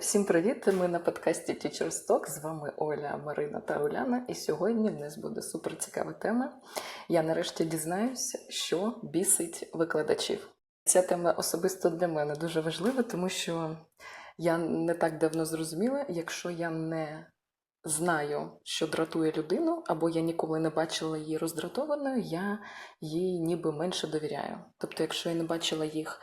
Всім привіт! Ми на подкасті Teachers Talk. З вами Оля, Марина та Уляна. І сьогодні в нас буде супер цікава тема. Я нарешті дізнаюся, що бісить викладачів. Ця тема особисто для мене дуже важлива, тому що я не так давно зрозуміла, якщо я не знаю, що дратує людину, або я ніколи не бачила її роздратованою, я їй ніби менше довіряю. Тобто, якщо я не бачила їх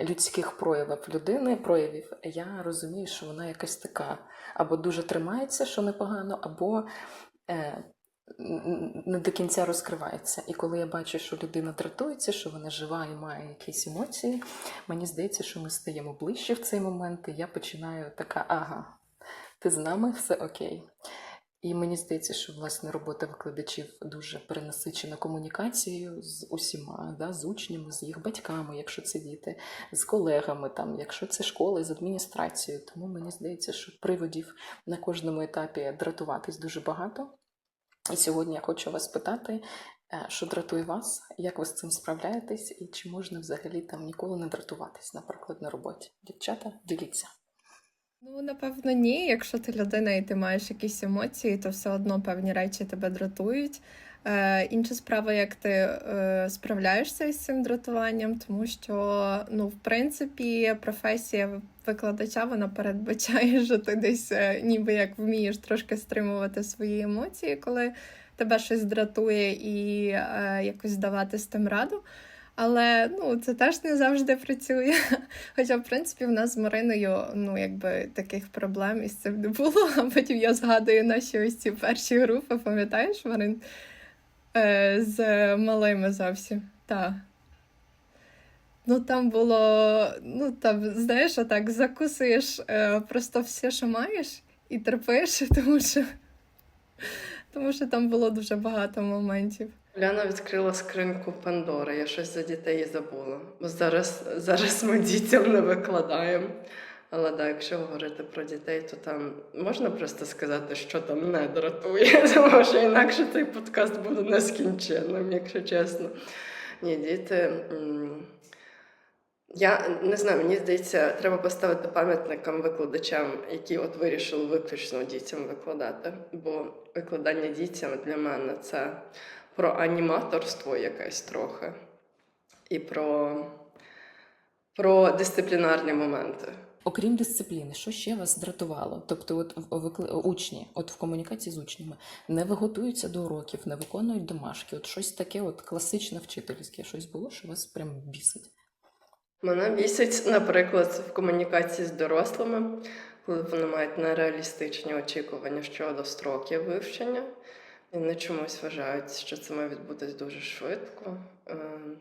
людських проявів людини, проявів, я розумію, що вона якась така або дуже тримається, що непогано, або е, не до кінця розкривається. І коли я бачу, що людина дратується, що вона жива і має якісь емоції, мені здається, що ми стаємо ближче в цей момент, і я починаю така, ага, ти з нами, все окей. І мені здається, що власне робота викладачів дуже перенасичена комунікацією з усіма, да, з учнями, з їх батьками, якщо це діти, з колегами, там, якщо це школи, з адміністрацією. Тому мені здається, що приводів на кожному етапі дратуватись дуже багато. І сьогодні я хочу вас питати, е, що дратує вас, як ви з цим справляєтесь, і чи можна взагалі там ніколи не дратуватись, наприклад, на роботі. Дівчата, діліться. Ну, напевно, ні. Якщо ти людина і ти маєш якісь емоції, то все одно певні речі тебе дратують. Е, інша справа, як ти е, справляєшся із цим дратуванням, тому що, ну, в принципі, професія викладача вона передбачає, що ти десь е, ніби як вмієш трошки стримувати свої емоції, коли тебе щось дратує, і е, якось давати з тим раду. Але ну, це теж не завжди працює. Хоча, в принципі, в нас з Мариною ну, якби таких проблем із цим не було. А потім я згадую наші ось ці перші групи, пам'ятаєш, Марин? Е, з малими зовсім. Так. Ну, там було, ну там, знаєш, отак закусуєш е, просто все, що маєш, і терпиш, тому що, тому що там було дуже багато моментів. Уляна відкрила скриньку Пандори. Я щось за дітей забула. Бо зараз, зараз ми дітям не викладаємо. Але да, якщо говорити про дітей, то там можна просто сказати, що там не дратує, тому що інакше цей подкаст буде нескінченним, якщо чесно. Ні, діти. Я не знаю, мені здається, треба поставити пам'ятникам викладачам, які от вирішили виключно дітям викладати. Бо викладання дітям для мене це про аніматорство якесь трохи, і про, про дисциплінарні моменти. Окрім дисципліни, що ще вас дратувало? Тобто, от викли- учні, от в комунікації з учнями, не готуються до уроків, не виконують домашки. От щось таке, от класичне вчительське, щось було, що вас прям бісить. Мене бісить, наприклад, в комунікації з дорослими, коли вони мають нереалістичні очікування щодо строків вивчення. Вони чомусь вважають, що це має відбутись дуже швидко, е,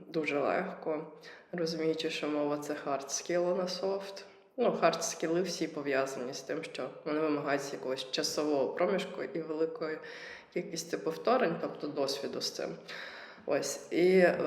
дуже легко, розуміючи, що мова це hard skill, а не soft. Ну, hard скіли всі пов'язані з тим, що вони вимагають якогось часового проміжку і великої кількості повторень, тобто досвіду з цим. Ось і е,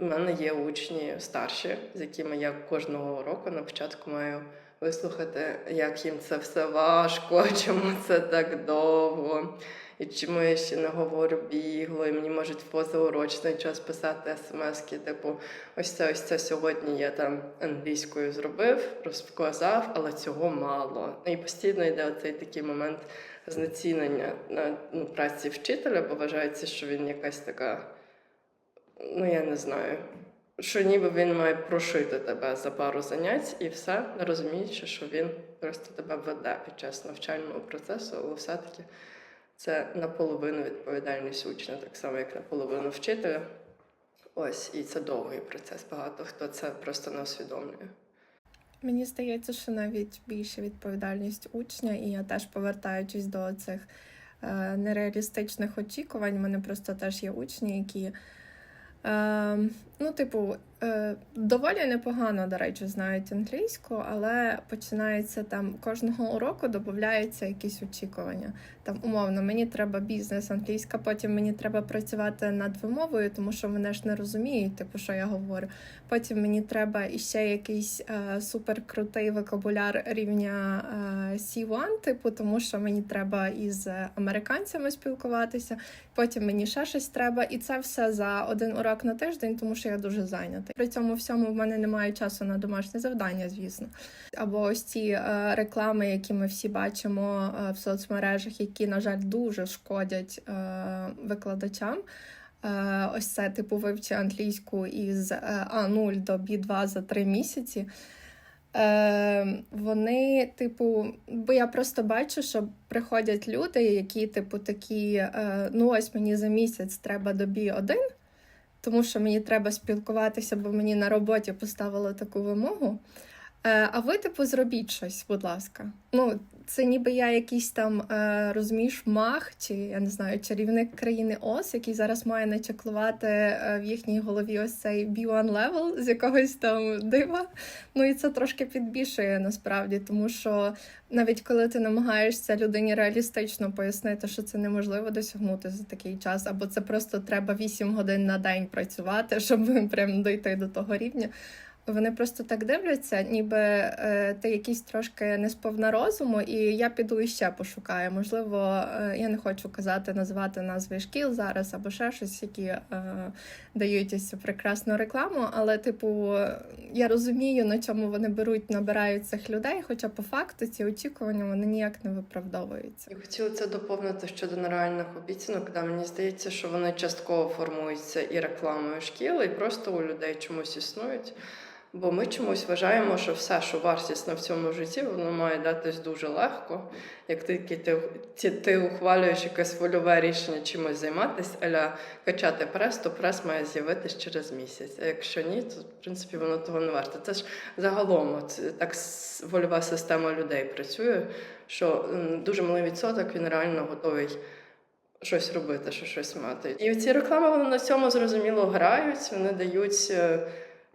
в мене є учні старші, з якими я кожного року на початку маю вислухати, як їм це все важко, чому це так довго, і чому я ще не говорю бігло, і мені можуть в позаурочний час писати смски, типу, ось це, ось це сьогодні я там англійською зробив, розказав, але цього мало. І постійно йде цей такий момент знецінення на ну, праці вчителя, бо вважається, що він якась така ну я не знаю, що ніби він має прошити тебе за пару занять і все, розуміючи, що він просто тебе веде під час навчального процесу, але все-таки це наполовину відповідальність учня, так само, як наполовину вчителя. Ось, і це довгий процес. Багато хто це просто не усвідомлює. Мені здається, що навіть більше відповідальність учня, і я теж повертаючись до цих е, нереалістичних очікувань, у мене просто теж є учні, які. Е, ну, типу, е, доволі непогано, до речі, знають англійську, але починається там кожного уроку додаються якісь очікування. Там, умовно, мені треба бізнес англійська, потім мені треба працювати над вимовою, тому що мене ж не розуміють, типу, що я говорю. Потім мені треба іще якийсь е, суперкрутий вокабуляр рівня е, C1, типу, тому що мені треба із американцями спілкуватися. Потім мені ще щось треба, і це все за один урок на тиждень, тому що я дуже зайнятий. При цьому всьому в мене немає часу на домашнє завдання, звісно. Або ось ці е, реклами, які ми всі бачимо е, в соцмережах, які, на жаль, дуже шкодять е, викладачам. Ось це типу вивчи англійську із е, А0 до Б2 за три місяці. Вони, типу, бо я просто бачу, що приходять люди, які, типу, такі: ну ось мені за місяць треба до Бі-1, тому що мені треба спілкуватися, бо мені на роботі поставили таку вимогу. Е, а ви, типу, зробіть щось, будь ласка. Ну, це ніби я якийсь там е, розумієш, мах, чи я не знаю, чарівник країни Оз, який зараз має начеклувати е, в їхній голові ось цей B1 level з якогось там дива. Ну і це трошки підбільшує насправді, тому що навіть коли ти намагаєшся людині реалістично пояснити, що це неможливо досягнути за такий час, або це просто треба 8 годин на день працювати, щоб прям дойти до того рівня. Вони просто так дивляться, ніби е, ти якийсь трошки не сповна розуму, і я піду іще пошукаю. Можливо, е, я не хочу казати, називати назви шкіл зараз або ще щось, які е, дають ось прекрасну рекламу. Але, типу, я розумію, на чому вони беруть, набирають цих людей, хоча по факту ці очікування вони ніяк не виправдовуються. І хотіла це доповнити щодо нереальних обіцянок, де мені здається, що вони частково формуються і рекламою шкіл, і просто у людей чомусь існують. Бо ми чомусь вважаємо, що все, що вартісно в цьому житті, воно має датись дуже легко. Як тільки ти, ти, ти ухвалюєш якесь вольове рішення чимось займатися, аля качати прес, то прес має з'явитись через місяць. А якщо ні, то в принципі воно того не варте. Це ж загалом от, так вольова система людей працює, що дуже малий відсоток він реально готовий. Щось робити, що щось мати. І ці реклами вони на цьому зрозуміло грають, вони дають е,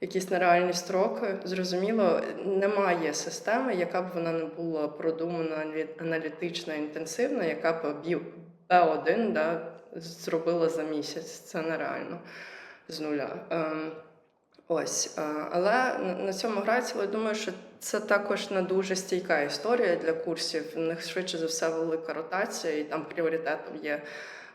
якісь нереальні строки. Зрозуміло, немає системи, яка б вона не була продумана, алі- аналітична, інтенсивна, яка б бі- Б1 да, зробила за місяць. Це нереально з нуля. Ем, ось, е, але на- цьому грається, але думаю, що це також не дуже стійка історія для курсів. В них швидше за все велика ротація, і там пріоритетом є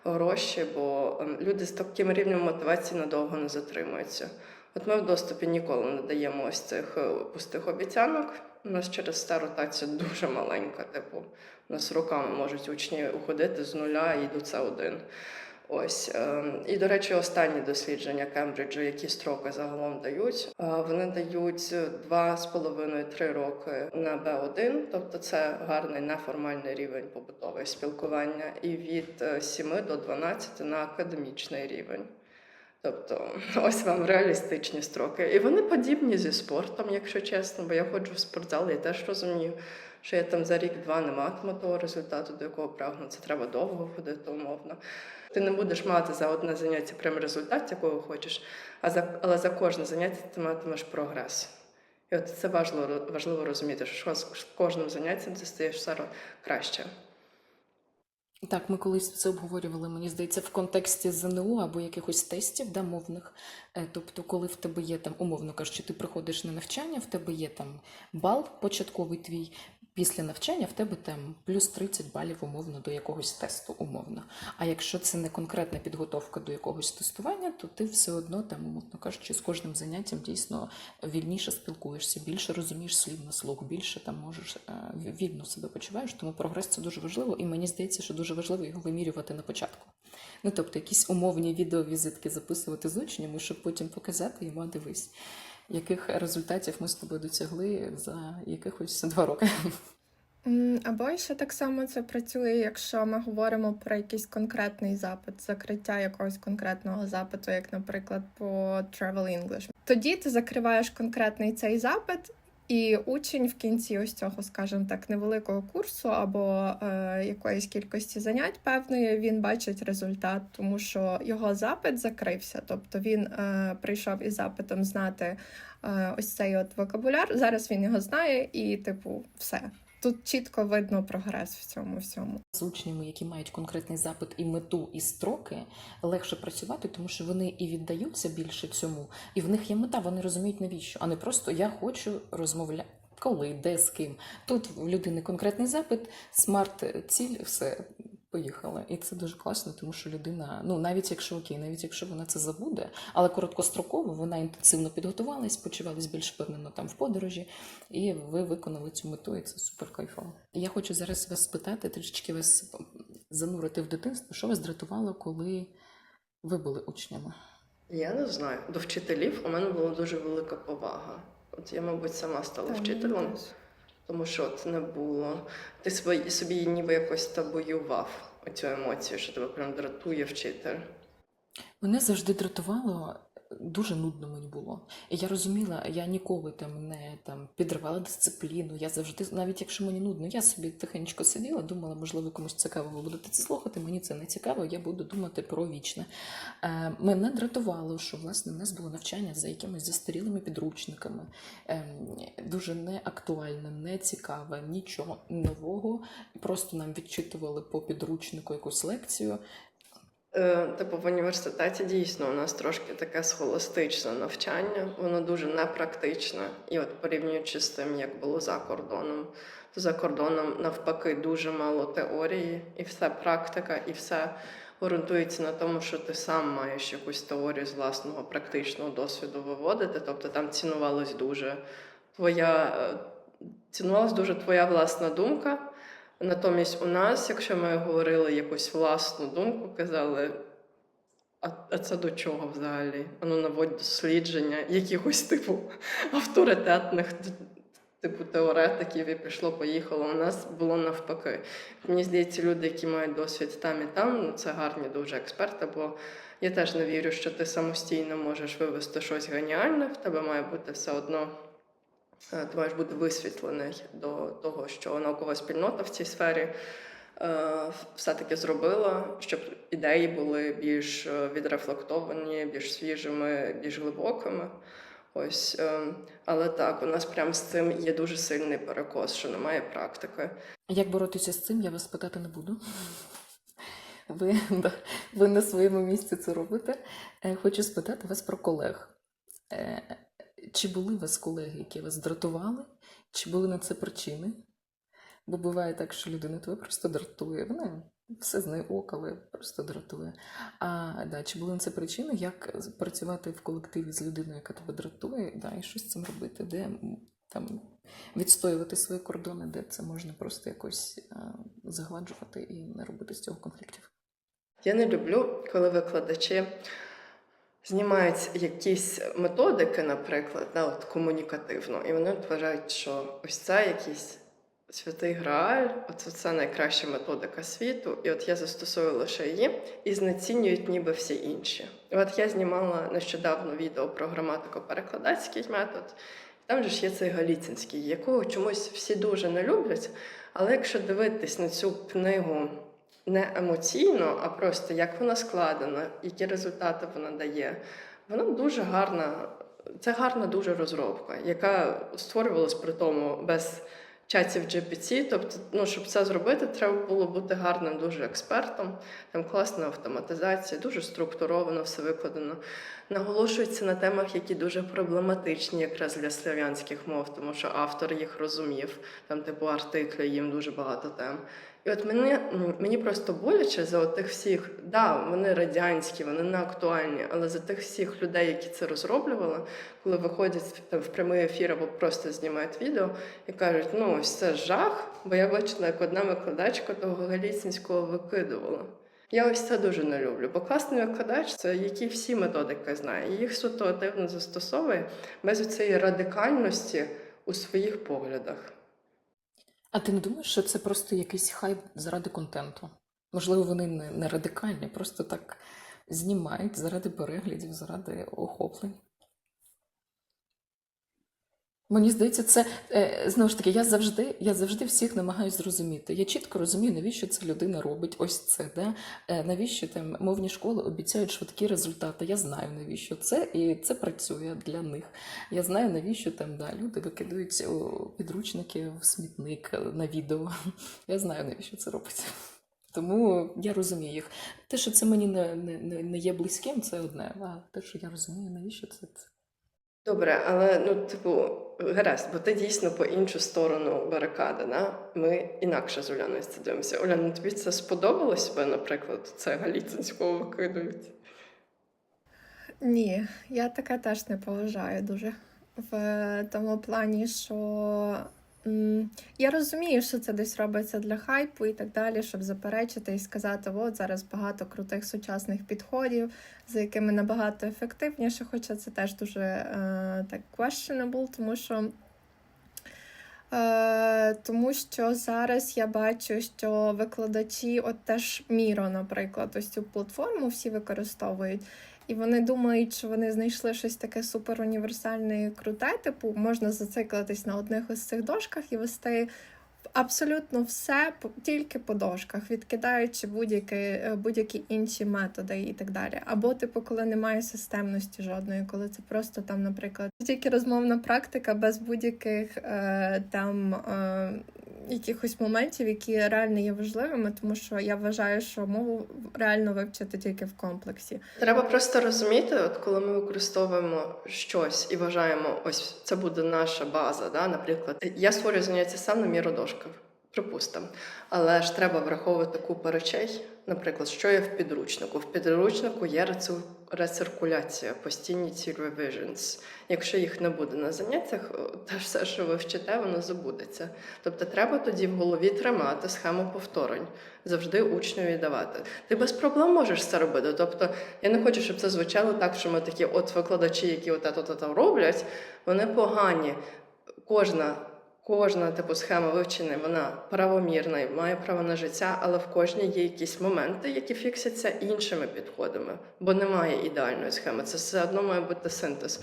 гроші, бо ем, люди з таким рівнем мотивації надовго не затримуються. От ми в доступі ніколи не даємо ось цих е, пустих обіцянок. У нас через це ротація дуже маленька. Типу, у нас роками можуть учні уходити з нуля і до це один. Ось ем, і до речі, останні дослідження Кембриджу, які строки загалом дають, е, вони дають 2,5-3 роки на Б1, тобто це гарний неформальний рівень побутового спілкування, і від е, 7 до 12 на академічний рівень. Тобто, ось вам реалістичні строки. І вони подібні зі спортом, якщо чесно, бо я ходжу в спортзал і теж розумію, що я там за рік-два не матиму того результату, до якого прагну. Це треба довго ходити, умовно. Ти не будеш мати за одне заняття прям результат, якого хочеш, а за, але за кожне заняття ти матимеш прогрес. І от це важливо, важливо розуміти, що з кожним заняттям ти стаєш все краще. Так, ми колись це обговорювали, мені здається, в контексті ЗНО або якихось тестів да, мовних. Е, Тобто, коли в тебе є там, умовно кажучи, ти приходиш на навчання, в тебе є там бал початковий твій. Після навчання в тебе там плюс 30 балів умовно до якогось тесту, умовно. А якщо це не конкретна підготовка до якогось тестування, то ти все одно там, умовно кажучи, з кожним заняттям дійсно вільніше спілкуєшся, більше розумієш слів на слух, більше там можеш е, вільно себе почуваєш. Тому прогрес це дуже важливо, і мені здається, що дуже важливо його вимірювати на початку. Ну тобто, якісь умовні відеовізитки записувати з учнями, щоб потім показати йому, «А, дивись, яких результатів ми з тобою досягли за якихось два роки. Або ще так само це працює, якщо ми говоримо про якийсь конкретний запит, закриття якогось конкретного запиту, як, наприклад, по Travel English. Тоді ти закриваєш конкретний цей запит, і учень в кінці ось цього, скажімо так, невеликого курсу або е, якоїсь кількості занять певної, він бачить результат, тому що його запит закрився. Тобто він е, прийшов із запитом знати е, ось цей от вокабуляр. Зараз він його знає, і, типу, все. Тут чітко видно прогрес в цьому всьому. З учнями, які мають конкретний запит і мету, і строки, легше працювати, тому що вони і віддаються більше цьому, і в них є мета, вони розуміють навіщо, а не просто я хочу розмовляти. Коли, де, з ким. Тут в людини конкретний запит, смарт-ціль, все Поїхали. І це дуже класно, тому що людина, ну навіть якщо окей, навіть якщо вона це забуде, але короткостроково вона інтенсивно підготувалась, почувалась більш впевнено там в подорожі, і ви виконали цю мету, і це супер кайфово. Я хочу зараз вас спитати, трішечки вас занурити в дитинство. Що вас дратувало, коли ви були учнями? Я не знаю. До вчителів у мене була дуже велика повага. От я, мабуть, сама стала вчителем. Тому що це не було. Ти собі, собі ніби якось табоював оцю емоцію, що тебе прям дратує вчитель. Мене завжди дратувало, дуже нудно мені було. І я розуміла, я ніколи там не там підривала дисципліну. Я завжди, навіть якщо мені нудно, я собі тихенько сиділа, думала, можливо, комусь цікаво ви будете це слухати. Мені це не цікаво, я буду думати про вічне. Е, мене дратувало, що власне в нас було навчання за якимись застарілими підручниками, е, дуже неактуальне, не цікаве, нічого нового. Просто нам відчитували по підручнику якусь лекцію. Е, Типу в університеті дійсно у нас трошки таке схоластичне навчання, воно дуже непрактичне. І от порівнюючи з тим, як було за кордоном, то за кордоном навпаки дуже мало теорії, і все практика, і все ґрунтується на тому, що ти сам маєш якусь теорію з власного практичного досвіду виводити. Тобто там цінувалась дуже твоя е, цінувалась дуже твоя власна думка. Натомість у нас, якщо ми говорили якусь власну думку, казали, а, а це до чого взагалі? Ану наводь дослідження якихось типу авторитетних типу теоретиків і пішло, поїхало. У нас було навпаки. Мені здається, люди, які мають досвід там і там, ну це гарні дуже експерти, бо я теж не вірю, що ти самостійно можеш вивести щось геніальне, в тебе має бути все одно. Е, маєш бути висвітлений до того, що наукова спільнота в цій сфері е, все-таки зробила, щоб ідеї були більш е, відрефлектовані, більш свіжими, більш глибокими. Ось, але так, у нас прям з цим є дуже сильний перекос, що немає практики. Як боротися з цим, я вас питати не буду. Ви, да, ви на своєму місці це робите. Хочу спитати вас про колег. Чи були у вас колеги, які вас дратували? Чи були на це причини? Бо буває так, що людина тебе просто дратує. Вона все знає ок, але просто дратує. А да, чи були на це причини, як працювати в колективі з людиною, яка тебе дратує, да, і що з цим робити? Де там відстоювати свої кордони, де це можна просто якось е, загладжувати і не робити з цього конфліктів. Я не люблю, коли викладачі знімають якісь методики, наприклад, да, от комунікативно, і вони вважають, що ось це якийсь святий Грааль, оце це найкраща методика світу, і от я застосую лише її і знецінюють ніби всі інші. І от я знімала нещодавно відео про граматико-перекладацький метод. Там же ж є цей галіцинський, якого чомусь всі дуже не люблять. Але якщо дивитись на цю книгу не емоційно, а просто як вона складена, які результати вона дає, вона дуже гарна. Це гарна дуже розробка, яка створювалась при тому без чатів GPT. Тобто, ну, щоб це зробити, треба було бути гарним дуже експертом. Там класна автоматизація, дуже структуровано все викладено. Наголошується на темах, які дуже проблематичні якраз для слов'янських мов, тому що автор їх розумів. Там, типу, артиклі, їм дуже багато тем. І от мені, мені просто боляче за тих всіх, да, вони радянські, вони не актуальні, але за тих всіх людей, які це розроблювали, коли виходять там, в прямий ефір або просто знімають відео і кажуть, ну ось це жах, бо я бачила, як одна викладачка того галіцинського викидувала. Я ось це дуже не люблю, бо класний викладач це який всі методики знає, їх ситуативно застосовує без цієї радикальності у своїх поглядах. А ти не думаєш, що це просто якийсь хайп заради контенту? Можливо, вони не, не радикальні, просто так знімають заради переглядів, заради охоплень. Мені здається, це е, знову ж таки, я завжди, я завжди всіх намагаюся зрозуміти. Я чітко розумію, навіщо ця людина робить ось це. Да? Е, навіщо там мовні школи обіцяють швидкі результати. Я знаю, навіщо це, і це працює для них. Я знаю, навіщо там да, люди викидають о, підручники в смітник е, на відео. Я знаю, навіщо це робиться. Тому я розумію їх. Те, що це мені не, не не є близьким, це одне. А те, що я розумію, навіщо це це. Добре, але ну, типу, гаразд, бо ти дійсно по іншу сторону барикади. Да? Ми інакше з Уляною це дивимося. Уляна, тобі це сподобалось би, наприклад, це галіцинського викидують? Ні, я таке теж не поважаю дуже. В тому плані, що я розумію, що це десь робиться для хайпу і так далі, щоб заперечити і сказати, от зараз багато крутих сучасних підходів, за якими набагато ефективніше, хоча це теж дуже е, так questionable, тому що. Е, тому що зараз я бачу, що викладачі, от теж Міро, наприклад, ось цю платформу всі використовують. І вони думають, що вони знайшли щось таке супер універсальне і круте. Типу, можна зациклитись на одних із цих дошках і вести абсолютно все тільки по дошках, відкидаючи будь-які, е, будь-які інші методи і так далі. Або, типу, коли немає системності жодної, коли це просто там, наприклад, тільки розмовна практика без будь-яких е, там. Е, Якихось моментів, які реально є важливими, тому що я вважаю, що мову реально вивчити тільки в комплексі. Треба просто розуміти, от коли ми використовуємо щось і вважаємо, ось це буде наша база. Да? Наприклад, я створюю заняття сам на міру дошках, припустимо. Але ж треба враховувати купу речей. Наприклад, що є в підручнику? В підручнику є рецир- рециркуляція, постійні ці revisions. Якщо їх не буде на заняттях, то все, що ви вчите, воно забудеться. Тобто треба тоді в голові тримати схему повторень, завжди учневі давати. Ти без проблем можеш це робити. Тобто, я не хочу, щоб це звучало так, що ми такі от викладачі, які от то роблять, вони погані. Кожна. Кожна типу схема вивчення, вона правомірна і має право на життя, але в кожній є якісь моменти, які фіксяться іншими підходами, бо немає ідеальної схеми. Це все одно має бути синтез.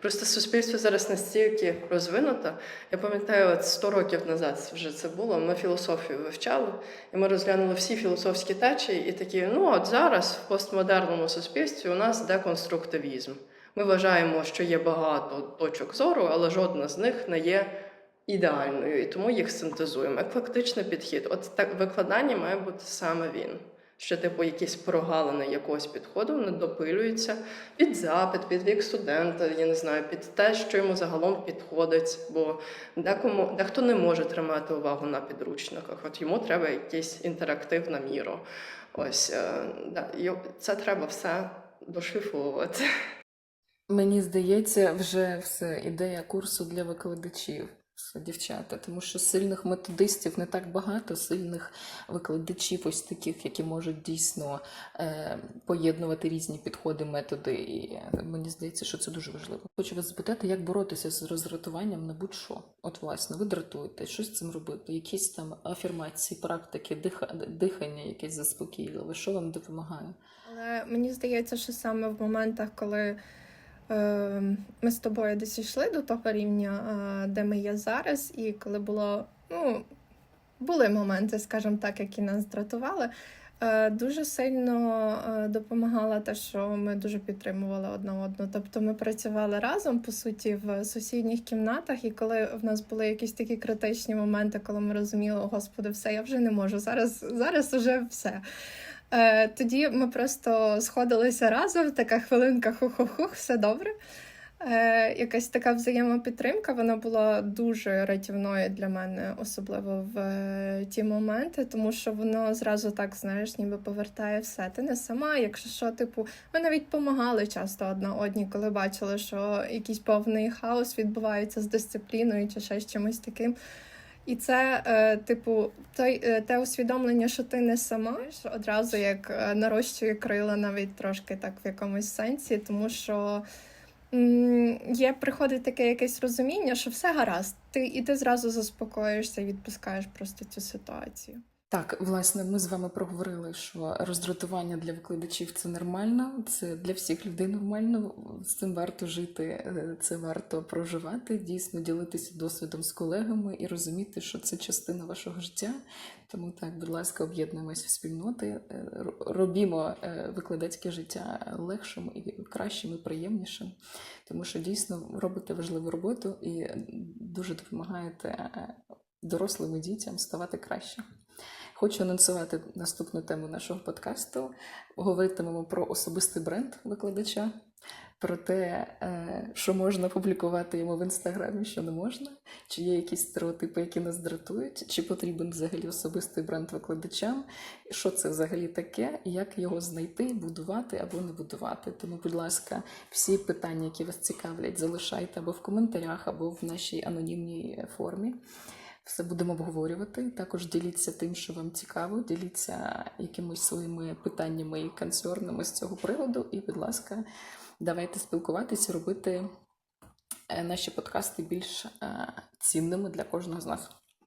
Просто суспільство зараз настільки розвинуто. Я пам'ятаю, от 100 років назад вже це було. Ми філософію вивчали, і ми розглянули всі філософські течії, і такі, ну от зараз в постмодерному суспільстві у нас деконструктивізм. Ми вважаємо, що є багато точок зору, але жодна з них не є ідеальною, і тому їх синтезуємо. Еклектичний підхід. От так викладання має бути саме він. Що, типу, якісь прогалини якогось підходу не допилюються під запит, під вік студента, я не знаю, під те, що йому загалом підходить. Бо декому дехто не може тримати увагу на підручниках. От йому треба якийсь інтерактив на міру. Ось е, да, це треба все дошліфовувати. Мені здається, вже все ідея курсу для викладачів. Дівчата, тому що сильних методистів не так багато, сильних викладачів, ось таких, які можуть дійсно е, поєднувати різні підходи, методи. І е, мені здається, що це дуже важливо. Хочу вас запитати, як боротися з роздратуванням на будь-що. От, власне, ви дратуєте, що з цим робити? Якісь там афірмації, практики, диха, дихання, якесь заспокійливе, що вам допомагає? Але мені здається, що саме в моментах, коли ми з тобою десь йшли до того рівня, е, де ми є зараз, і коли було, ну, були моменти, скажімо так, які нас дратували. е, Дуже сильно е, допомагало те, що ми дуже підтримували одна одну. Тобто ми працювали разом, по суті, в сусідніх кімнатах, і коли в нас були якісь такі критичні моменти, коли ми розуміли, «О, господи, все, я вже не можу. Зараз, зараз уже все. Е, Тоді ми просто сходилися разом, така хвилинка хух-хух-хух, все добре. Е, якась така взаємопідтримка, вона була дуже рятівною для мене, особливо в е, ті моменти, тому що воно зразу так, знаєш, ніби повертає все. Ти не сама, якщо що, типу, ми навіть допомагали часто одна одній, коли бачили, що якийсь повний хаос відбувається з дисципліною чи ще з чимось таким. І це, е, типу, той, е, те усвідомлення, що ти не сама, одразу як е, нарощує крила навіть трошки так в якомусь сенсі, тому що є приходить таке якесь розуміння, що все гаразд, ти і ти зразу заспокоїшся і відпускаєш просто цю ситуацію. Так, власне, ми з вами проговорили, що роздратування для викладачів це нормально, це для всіх людей нормально. З цим варто жити, е, це варто проживати, дійсно ділитися досвідом з колегами і розуміти, що це частина вашого життя. Тому так, будь ласка, об'єднуємось в спільноти, е, робімо е, викладацьке життя легшим і кращим і приємнішим, тому що дійсно робите важливу роботу і дуже допомагаєте дорослим і дітям ставати краще. Хочу анонсувати наступну тему нашого подкасту. Говоритимемо про особистий бренд викладача, про те, е, що можна публікувати йому в інстаграмі, що не можна, чи є якісь стереотипи, які нас дратують, чи потрібен взагалі особистий бренд викладачам, що це взагалі таке, як його знайти, будувати або не будувати. Тому, будь ласка, всі питання, які вас цікавлять, залишайте або в коментарях, або в нашій анонімній формі. Все будемо обговорювати. Також діліться тим, що вам цікаво, діліться якимись своїми питаннями і консернами з цього приводу. І, будь ласка, давайте спілкуватися, робити е, наші подкасти більш е, цінними для кожного з нас.